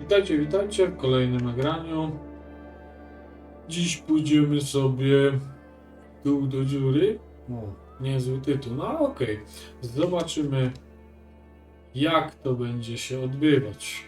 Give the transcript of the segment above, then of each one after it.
Witajcie, witajcie w kolejnym nagraniu. Dziś pójdziemy sobie w dół do dziury. O, niezły tytuł, no okej. Zobaczymy, jak to będzie się odbywać.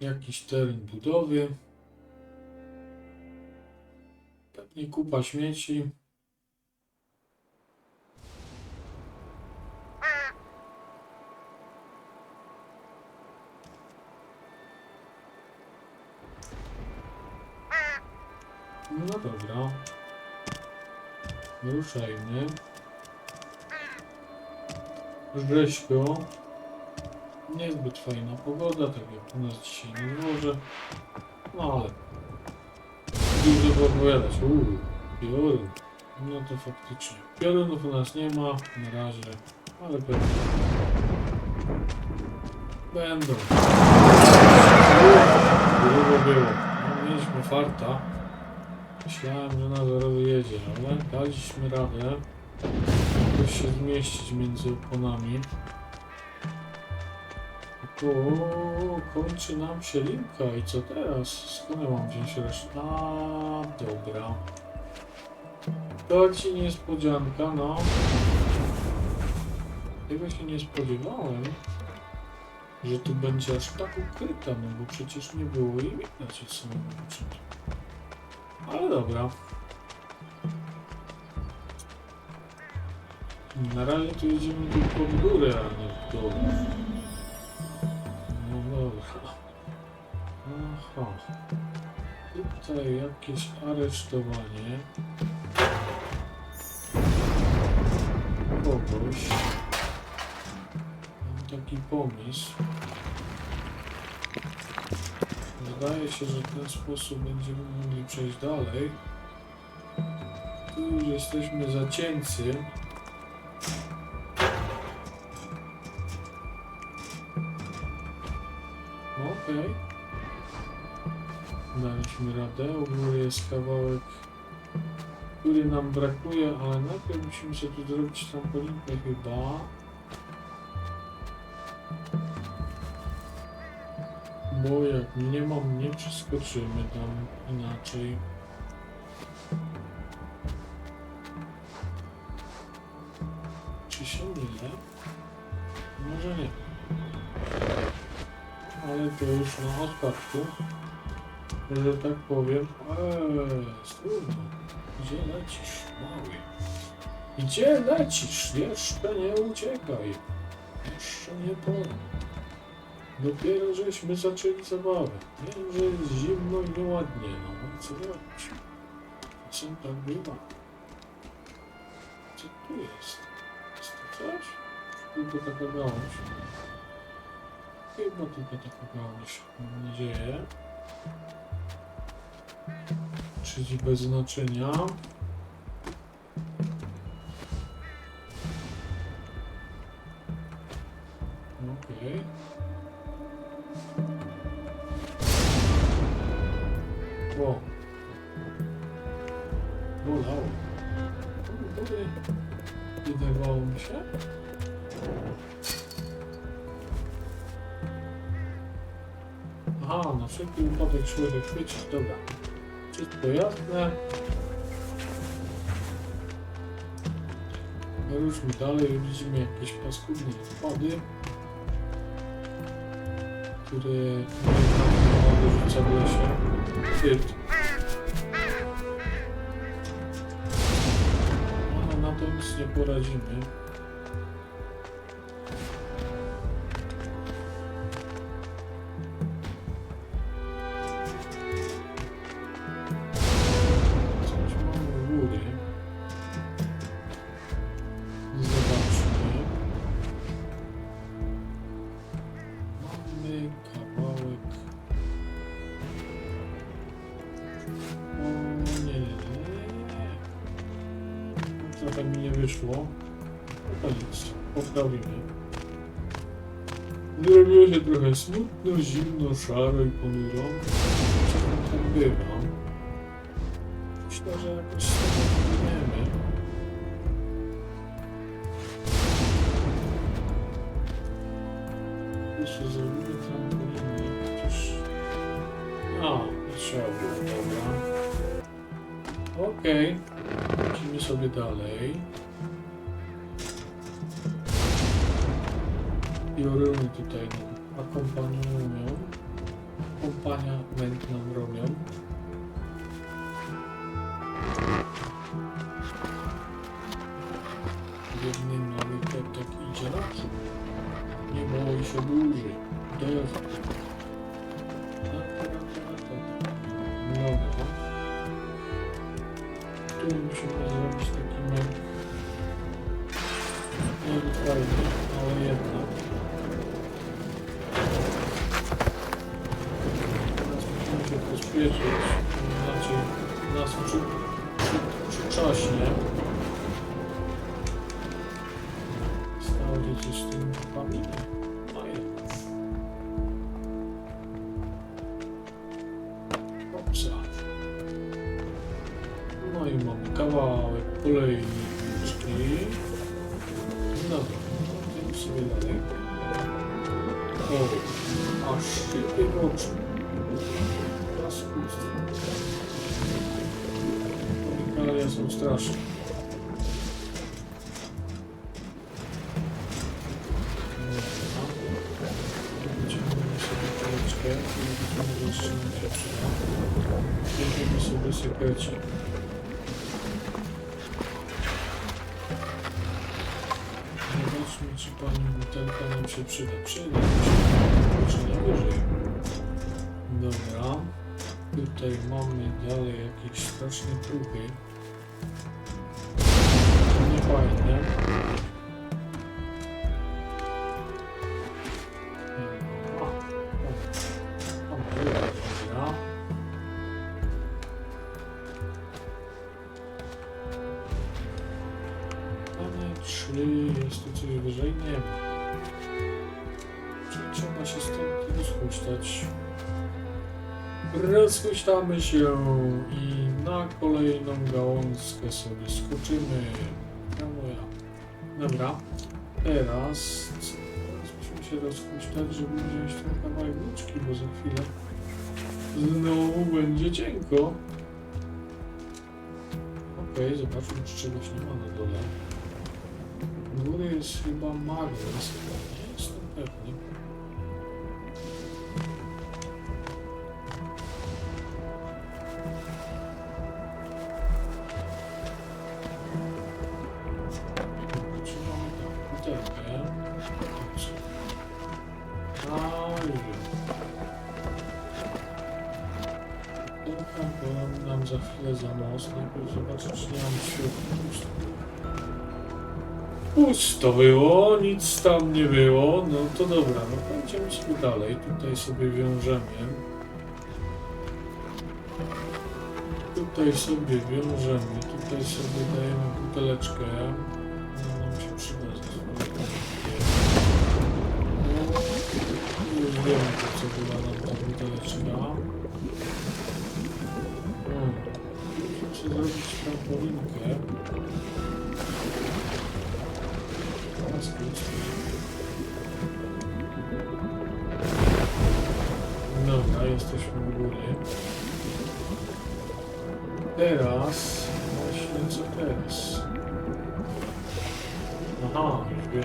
Jakiś teren budowy. Pewnie kupa śmieci. No dobra. Ruszajmy. Rzeźko. Niezbyt fajna pogoda, tak jak u nas dzisiaj na dworze. No ale Dużo opowiadać. Uuu, piorun. No to faktycznie. Piorunów u nas nie ma na razie, ale pewnie będą. Grubo było. No, mieliśmy farta. Myślałem, że nas zaraz wyjedzie, ale daliśmy radę jakoś się zmieścić między oponami. O, kończy nam się linka i co teraz? Skąd ja mam wziąć resztę? A, dobra. To ci niespodzianka, no. Tego się nie spodziewałem, że tu będzie aż tak ukryta, no bo przecież nie było jej widać od samego początku. Ale dobra. Na razie tu jedziemy tu pod górę, a nie w dół. Aha. Tutaj jakieś aresztowanie. Kogoś. Mam taki pomysł. Wydaje się, że w ten sposób będziemy mogli przejść dalej. Tu już jesteśmy zacięcy. U góry jest kawałek, który nam brakuje, ale najpierw musimy sobie tu zrobić trampolinkę chyba. Bo jak nie mam, nie przeskoczymy tam inaczej. Czy się mylę? Może nie ale to już na odpadku, że tak powiem. Eee. Gdzie lecisz, mały? Gdzie lecisz? Jeszcze nie uciekaj. Jeszcze nie pora. Dopiero żeśmy zaczęli zabawę. Wiem, że jest zimno i nieładnie, no ale co robić? Czasem tak bywa. Co tu jest? Jest to coś? Tylko taka gałąź. Chyba tylko taka gałąź, mam nadzieję. Czyli bez znaczenia. Okej. O. Bolało. Góry. Nie dawało mi się? Aha, na wszelki wypadek człowiek chwycić, dobra. Wszystko jasne. No ruszmy dalej, widzimy jakieś paskudne odpady, które wyrzuca w lesie. No, na to nic nie poradzimy. Zrobiło się trochę smutno, zimno, szaro i ponuro. Tak bywa? Myślę, że jakoś tego wyjdziemy. Jeszcze zrobimy trampoliny, chociaż... A, nie trzeba było, dobra. Okej, lecimy sobie dalej. Pioruny tutaj nam akompaniują. Akompaniament nam robią. Biedny mały kotek idzie przód. Nie boi się burzy. Dech. Dobra. Tu musimy zrobić taki i mamy kawałek kolejniczki. Dobra, idziemy sobie dalej. O, aż szybkie oczy. Paskudstwo. Chemikalia są straszne. Dobra. Wyciągnijmy się przyda. Przyda nam się. Może najwyżej. Dobra. Tutaj mamy dalej jakieś straszne kruchy. Nie fajne. Rozhuśtamy się i na kolejną gałązkę sobie skoczymy. Ja moja. Dobra. Teraz, teraz musimy się rozhuśtać, żeby wziąć ten kawałek włóczki, bo za chwilę znowu będzie cienko. Okej, zobaczmy, czy czegoś nie ma na dole. U góry jest chyba magnes, nie jestem pewny. Pusto było, nic tam nie było. No to dobra, no to idziemy sobie dalej. Tutaj sobie wiążemy. Tutaj sobie wiążemy, tutaj sobie dajemy buteleczkę. No nam się przyda za chwilę. No, już wiemy po co była nam ta buteleczka. O, muszę zrobić trampolinkę. Jesteśmy u góry. Teraz, właśnie co teraz? Aha, już wiem.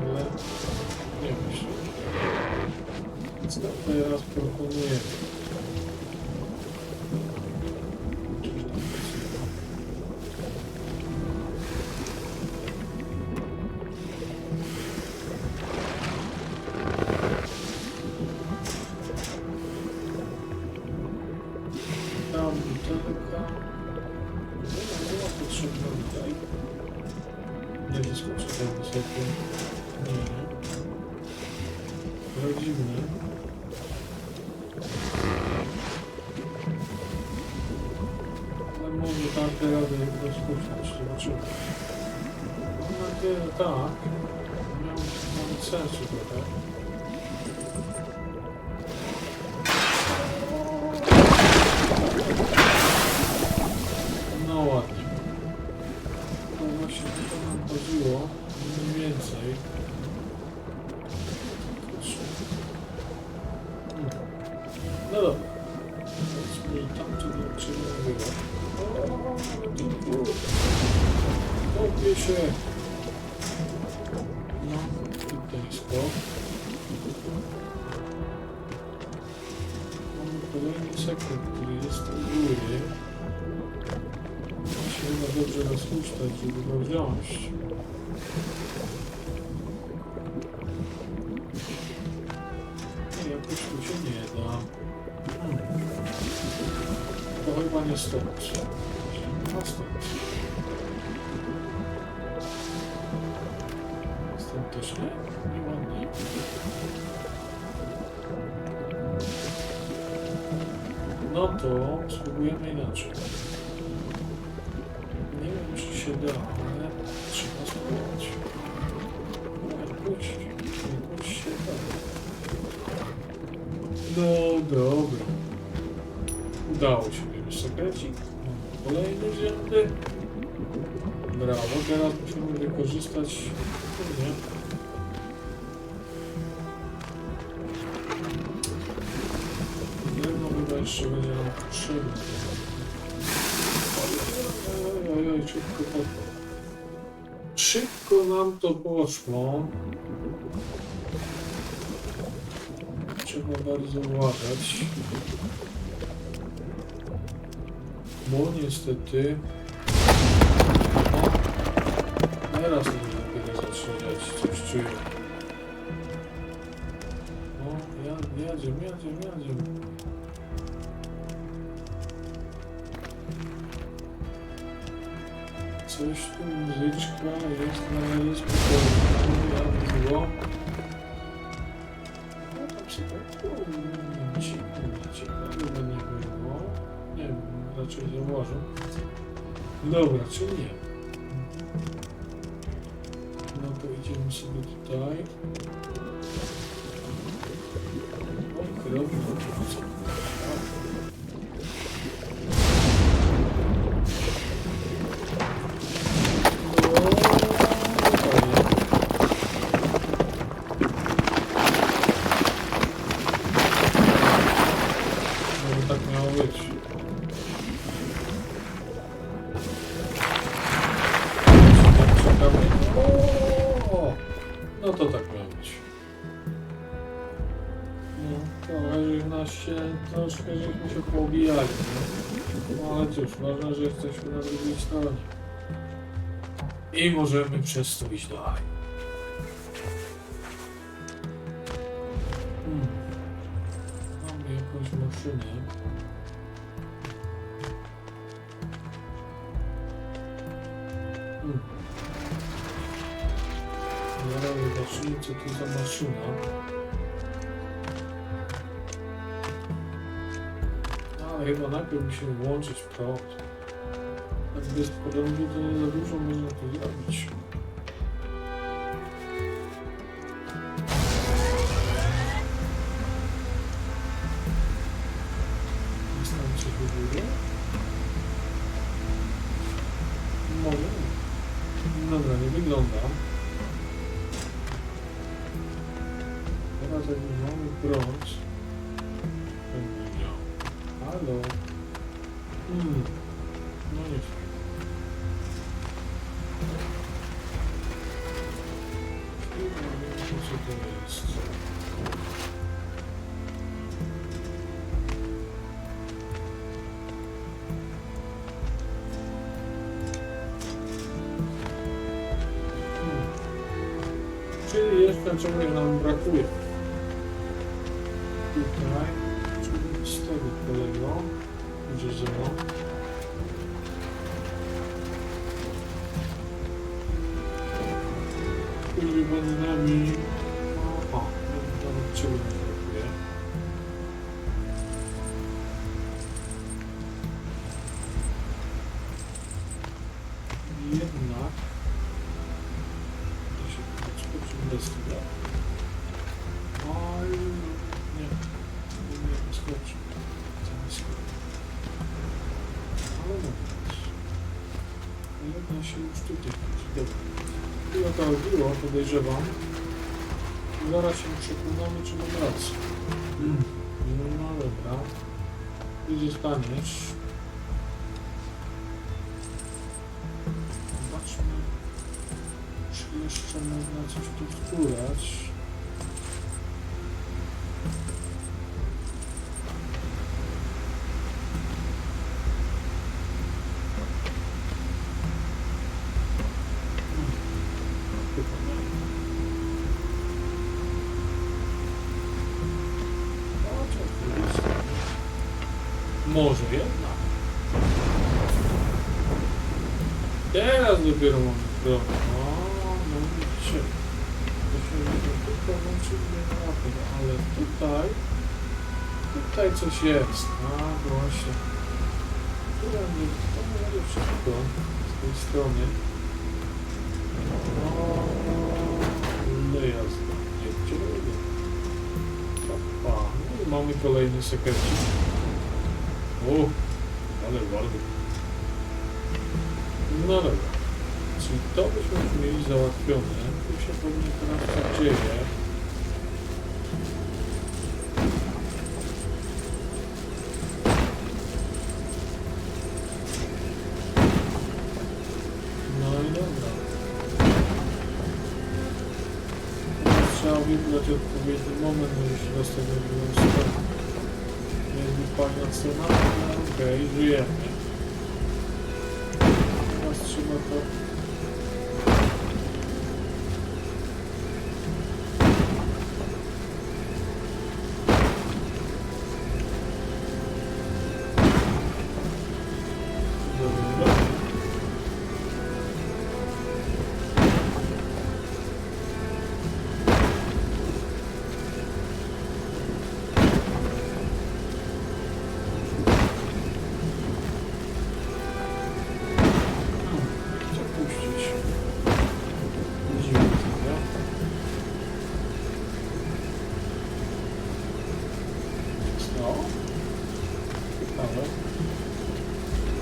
Ale nie myślę. Co teraz proponuję? mówi tak, to ja bym rozpuszczać. Znaczy, mam nadzieję, że tak. Miał, miał sensu tutaj. No ładnie. To właśnie to nam chodziło. Mniej więcej. Hmm. No dobra. Topię się. No, tutaj skok. Mamy kolejny sekret, który jest u góry. Musi chyba dobrze rozpuszczać, żeby go wziąć. Nie, jakoś tu się nie da. Hmm. To chyba nie stąd. No stąd. Też nie? Nie ładnie. No to spróbujemy inaczej. Nie wiem, czy się da, ale trzeba spróbować. Jakoś, jakoś się da. No dobra. Udało się wziąć sekrecik. Kolejny wzięty. Brawo, teraz musimy wykorzystać... Nie. Potrzebne. Oj, oj, szybko to... Szybko nam to poszło. Trzeba bardzo uważać. Bo niestety... No, teraz będzie dopiero zacznie dziać, coś czuję. No, ja- jadziem, jadziem, Coś muzyczka jest, ale jest spokojnie, jak było. No tam się o, nic nic ciekawego nie było. Nie wiem, raczej zauważył. Dobra, czy nie? No to idziemy sobie tutaj. Jesteśmy na drugiej stronie. I możemy przez to iść. Hmm. Mamy jakąś maszynę. Hmm. Zaraz zobaczymy, co to za maszyna. Chyba najpierw musimy włączyć prąd. Bez prądu to nie za dużo można tu zrobić. Jest? Może. Dobra, nie wygląda. Teraz mamy działa. Halo? Hmm. Jeszcze czegoś nam brakuje. Tutaj, z tego kolego, gdzie zero. Który będzie nami... O, o, nawet podejrzewam. Zaraz się przekonamy, czy mam rację. No dobra. I zostaniesz. Zobaczmy, czy jeszcze można coś tu wtórać. Dopiero mamy problem. O, no widzicie. To się nie tylko łączy mapy, no ale tutaj, tutaj coś jest. A, właśnie. Tu będzie, to będzie wszystko z tej strony. No, jazda. Jedziemy. Opa. No i mamy kolejny sekrecik. O, ale bardzo. No dobra. Czyli to byśmy już mieli załatwione. Tu się pewnie teraz coś dzieje. No i dobra. Trzeba wybrać odpowiedni moment, żeby się dostać do stronę. Jakby fajna cena, no okej, żyjemy. Teraz trzeba to...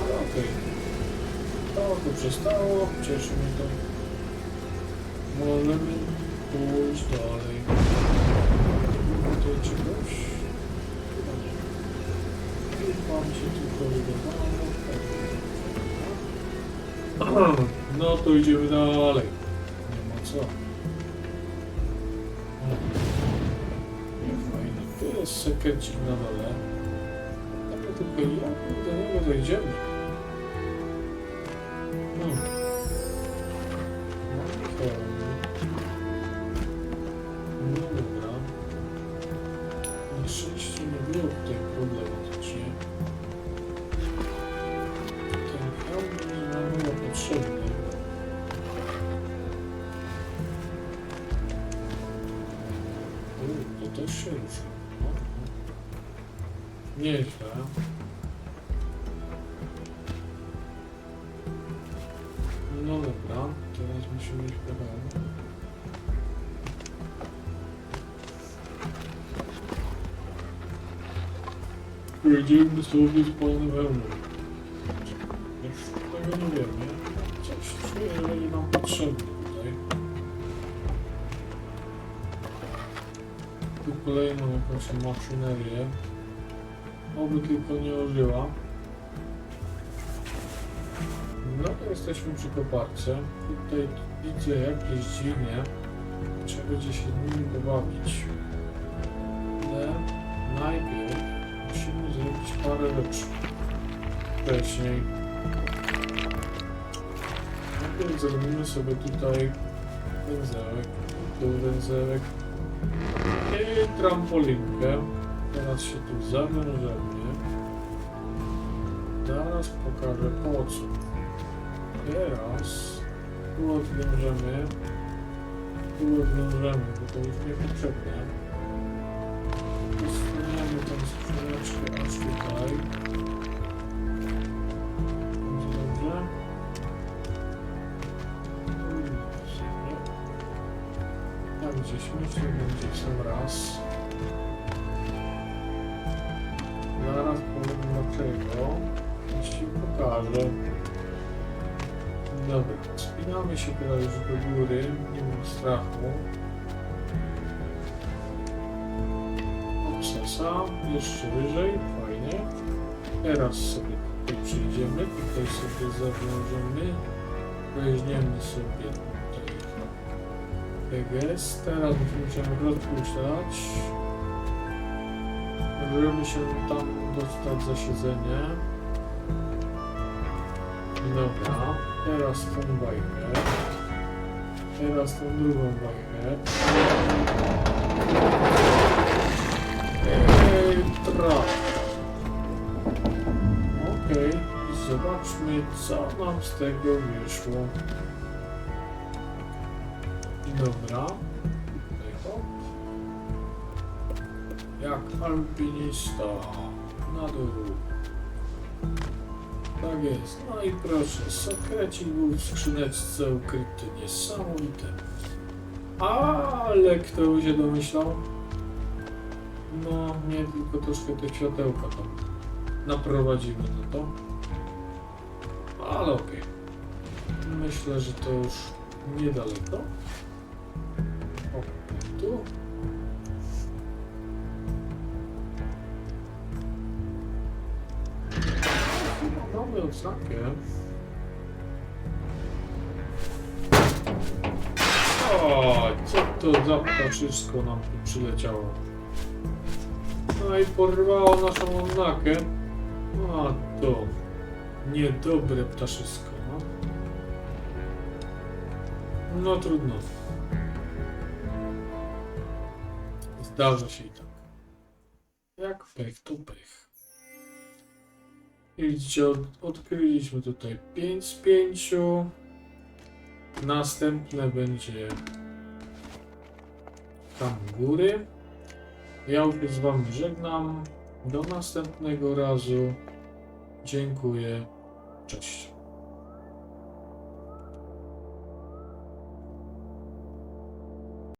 Ale okej. To to przestało. Cieszy mnie to. Możemy pójść dalej. Tutaj czegoś? Chyba nie. Mi się tylko wydawało. No to idziemy dalej. Nie ma co. Nie fajnie. Tu jest sekrecik na dole. Jak my do niego dojdziemy? Hmm. No. No dobra. Na szczęście nie było tutaj problematycznie. Ten hełm będzie nam było potrzebny. U, to też się rusza. Nieźle. No dobra, teraz musimy iść po hełm. Jedziemy sobie z pełnym hełmem. Już tego nie wiemy. Coś czuję, że będzie nam potrzebne tutaj. Tu kolejną jakąś maszynerię. Oby tylko nie ożyła. No to jesteśmy przy koparce. Tutaj widzę jakieś dźwignie. Trzeba będzie się nimi pobawić. Ale najpierw musimy zrobić parę rzeczy wcześniej. Najpierw zrobimy sobie tutaj węzełek, tu węzełek i trampolinkę. Teraz się tu zawężymy. Zaraz pokażę po co. Teraz tu odwiążemy, tu odwiążemy, bo to już niepotrzebne. Posuniemy tą skrzyneczkę aż tutaj. Będzie dobrze. Tu sobie. Tak, gdzie śmiesznie będzie sam raz. Dobra, spinamy się teraz do góry, nie mam strachu. sukcesa. Jeszcze wyżej, fajnie. Teraz sobie tutaj przyjdziemy, tutaj sobie zawiążemy. Weźmiemy sobie tutaj. Teraz będziemy rozpuszczać. Żeby się tam dostać za siedzenie. Dobra, teraz tą bajkę. Teraz tą drugą bajkę. Ej. Okej, zobaczmy co nam z tego wyszło. Dobra. Jak alpinista. Na dół. Tak jest. No i proszę, sekrecik był w skrzyneczce ukryty. Niesamowite. Ale kto się domyślał? No, nie tylko troszkę te światełka tam naprowadzimy na to. Ale okej. Myślę, że to już niedaleko. Mamy odznakę. O, co to za ptaszysko nam tu przyleciało? No i porwało naszą odznakę. A to niedobre ptaszysko, no. No trudno. Zdarza się i tak. Jak pech, to pech. I od, odkryliśmy tutaj 5 z 5. Następne będzie tam góry. Ja już z wami żegnam. Do następnego razu. Dziękuję. Cześć.